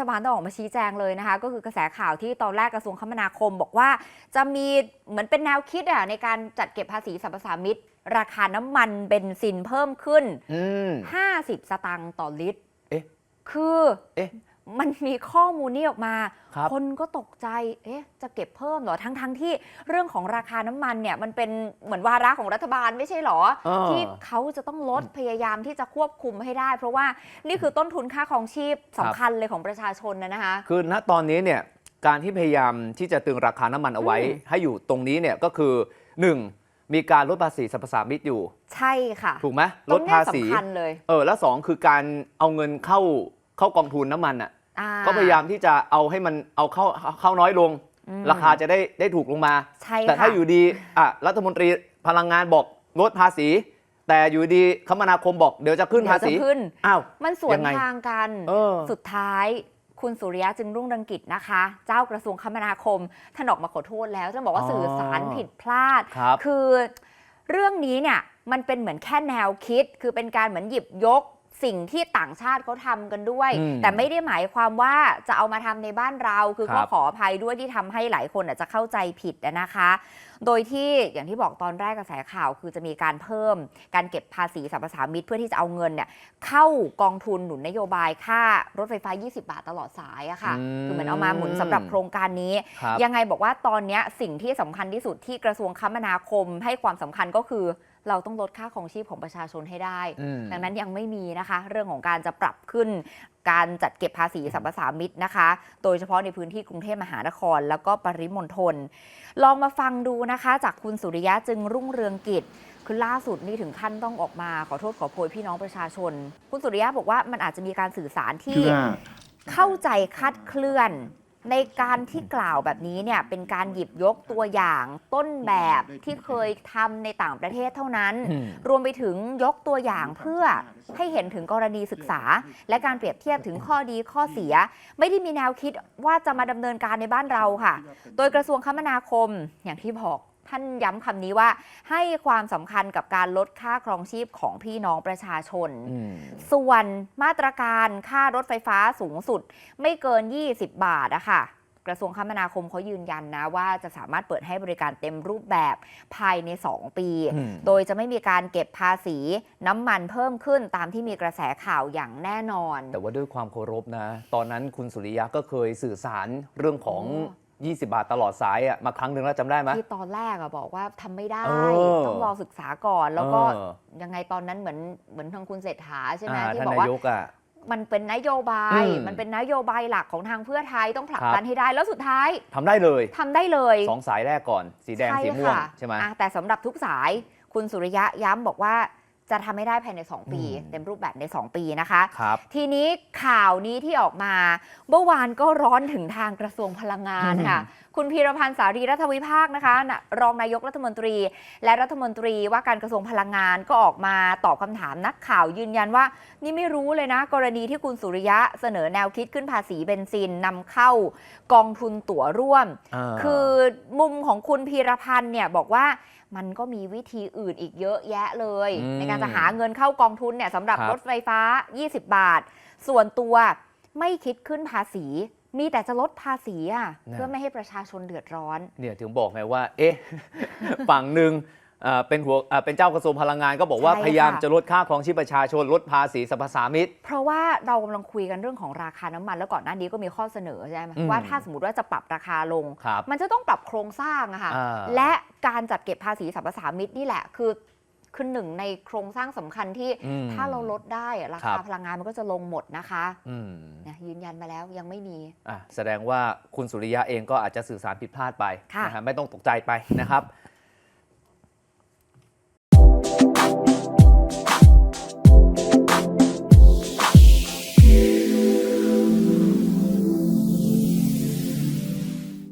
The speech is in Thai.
ฐบาลต้องออกมาชี้แจงเลยนะคะ ก็คือกระแสข่าวที่ตอนแรกกระทรวงคมนาคม บอกว่าจะมีเหมือนเป็นแนวคิดอะในการจัดเก็บภาษีสรรพสามิตราคาน้ำมันเบนซินเพิ่มขึ้นอืม50 สตางค์ต่อลิตร เอ๊ะ คือ เอ๊ะ มันมีข้อมูลนี้ออกมาครับคนก็ตกใจ เอ๊ะ จะเก็บเพิ่มเหรอ ทั้งๆทที่เรื่องของราคาน้ำมันเนี่ยมันเป็นเหมือนวาระของรัฐบาลไม่ใช่เหรอ เออ ที่เขาจะต้องลดพยายามที่จะควบคุมให้ได้ เพราะว่านี่คือต้นทุนค่าครองชีพสำคัญเลยของประชาชนนะนะคะ คือณตอนนี้เนี่ยการที่พยายามที่จะตึงราคาน้ำมันเอาไว้ อืม ให้อยู่ตรงนี้เนี่ยก็คือ 1. มีการลดภาษีสรรพสามิตอยู่ ใช่ค่ะถูกไหมตลรดงเนี้ยภาษีสำคัญเลย เออแล้วสองคือการเอาเงินเข้า เข้ากองทุนน้ำมันอะอ่ก็พยายามที่จะเอาให้มันเอาเข้าเข้าน้อยลง อืม ราคาจะได้ได้ถูกลงมา ใช่แต่ถ้าค่ะ อยู่ดีอะรัฐมนตรีพลังงานบอกลดภาษี แต่อยู่ดีคมนาคมบอกเดี๋ยวจะขึ้นภาษีเดี๋ยวจะขึ้น อ้าว มันสวนยังไงทางกัน เออ สุดท้าย คุณสุริยะจึงรุ่งเรืองกิจนะคะ เจ้ากระทรวงคมนาคมท่านออกมาขอโทษแล้วท่านบอกว่าอ๋อสื่อสารผิดพลาดครับคือเรื่องนี้เนี่ยมันเป็นเหมือนแค่แนวคิด คือเป็นการเหมือนหยิบยก สิ่งที่ต่างชาติเขาทำกันด้วย อืมแต่ไม่ได้หมายความว่าจะเอามาทำในบ้านเรา คือครัก็บขออภัยด้วยที่ทำให้หลายคนอาจจะเข้าใจผิดนะคะ โดยที่อย่างที่บอกตอนแรกกระแสข่าวคือจะมีการเพิ่มการเก็บภาษีสรรพสามิตเพื่อที่จะเอาเงินเนี่ยเข้ากองทุนหนุนนโยบายค่ารถไฟฟ้า 20 บาทตลอดสายอะค่ะ อืม คือเหมือนเอามาหมุนสำหรับโครงการนี้ ครับ ยังไงบอกว่าตอนเนี้ยสิ่งที่สำคัญที่สุดที่กระทรวงคมนาคมให้ความสำคัญก็คือ เราต้องลดค่าของชีพของประชาชนให้ได้อืมดังนั้นยังไม่มีนะคะ เรื่องของการจะปรับขึ้นการจัดเก็บภาษีสรรพสามิตนะคะ โดยเฉพาะในพื้นที่กรุงเทพมหานคร แล้วก็ปริมณฑล ลองมาฟังดูนะคะ จากคุณสุริยะจึงรุ่งเรืองกิจ คือล่าสุดนี่ถึงขั้นต้องออกมาขอโทษขอโพยพี่น้องประชาชน คุณสุริยะบอกว่ามันอาจจะมีการสื่อสารที่คือว่าเข้าใจคลาดเคลื่อน ในการที่กล่าวแบบนี้เนี่ยเป็นการหยิบยกตัวอย่างต้นแบบที่เคยทำในต่างประเทศเท่านั้นอืมรวมไปถึงยกตัวอย่างเพื่อให้เห็นถึงกรณีศึกษา และการเปรียบเทียบถึงข้อดีข้อเสีย ไม่ได้มีแนวคิดว่าจะมาดำเนินการในบ้านเราค่ะ โดยกระทรวงคมนาคมอย่างที่บอก ท่านย้ำคำนี้ว่าให้ความสำคัญกับการลดค่าครองชีพของพี่น้องประชาชนอืมส่วนมาตรการค่ารถไฟฟ้าสูงสุด ไม่เกิน 20 บาทอะค่ะกระทรวงคมนาคมเขายืนยันนะว่าจะสามารถเปิดให้บริการเต็มรูปแบบภายใน 2 ปีอืมโดยจะไม่มีการเก็บภาษีน้ำมันเพิ่มขึ้นตามที่มีกระแสข่าวอย่างแน่นอน แต่ว่าด้วยความเคารพนะ ตอนนั้นคุณสุริยะก็เคยสื่อสารเรื่องของ 20 บาทตลอดสายอะมาครั้งหนึ่งแล้วจำได้ไหม ที่ตอนแรกอะบอกว่าทำไม่ได้ เออต้องรอศึกษาก่อนแล้วก็เออ ยังไงตอนนั้นเหมือนเหมือนทางคุณเศรษฐาใช่ไหมอ่าที่ท่านบอกนาว่ายกอะมันเป็นนโยบาย อืมมันเป็นนโยบายหลักของทางเพื่อไทยต้องผลักครับ ดันให้ได้แล้วสุดท้ายทำได้เลยทำได้เลยสองสายแรกก่อน สีแดง สีม่วงค่ะใช่ไหม อะแต่สำหรับทุกสายคุณสุริยะย้ำบอกว่า จะทำให้ได้ภายใน 2 ปี อืม เต็มรูปแบบใน 2 ปีนะคะ ครับ ทีนี้ข่าวนี้ที่ออกมาเมื่อวานก็ร้อนถึงทางกระทรวงพลังงานค่ะ คุณพีรพันธ์สารีรัฐวิภาคนะคะนะรองนายกรัฐมนตรี และรัฐมนตรีว่าการกระทรวงพลังงานก็ออกมาตอบคำถามนักข่าวยืนยันว่า นี่ไม่รู้เลยนะ กรณีที่คุณสุริยะเสนอแนวคิดขึ้นภาษีเบนซินนำเข้ากองทุนตั๋วร่วมา คือมุมของคุณพีรพันธ์เนี่ยบอกว่ามันก็มีวิธีอื่นอีกเยอะแยะเลยอืมในการจะหาเงินเข้ากองทุนเนี่ยสำหรับครับรถไฟฟ้า 20 บาท ส่วนตัวไม่คิดขึ้นภาษี มีแต่จะลดภาษีอะเพื่อไม่ให้ประชาชนเดือดร้อน เนี่ยถึงบอกไงว่า เอ๊ะ ฝั่งหนึ่ง เอ่อเป็นหัวเอ่อเป็นเจ้ากระทรวงพลังงานก็บอกว่าใช่พยายามค่ะจะลดค่าครองชีพประชาชน ลดภาษีสรรพสามิต เพราะว่าเรากำลังคุยกันเรื่องของราคาน้ำมัน แล้วก่อนหน้านี้ก็มีข้อเสนอใช่ไหมอืม ว่าถ้าสมมติว่าจะปรับราคาลง ครับ มันจะต้องปรับโครงสร้างอะค่ะอ่า และการจัดเก็บภาษีสรรพสามิตนี่แหละ คือคือหนึ่งในโครงสร้างสำคัญที่อืม ถ้าเราลดได้อะราครัคาบพลังงานมันก็จะลงหมดนะคะอืมนะยืนยันมาแล้วยังไม่มี อะแสดงว่าคุณสุริยะเองก็อาจจะสื่อสารผิดพลาดไปค่ะ นะฮะไม่ต้องตกใจไปนะครับ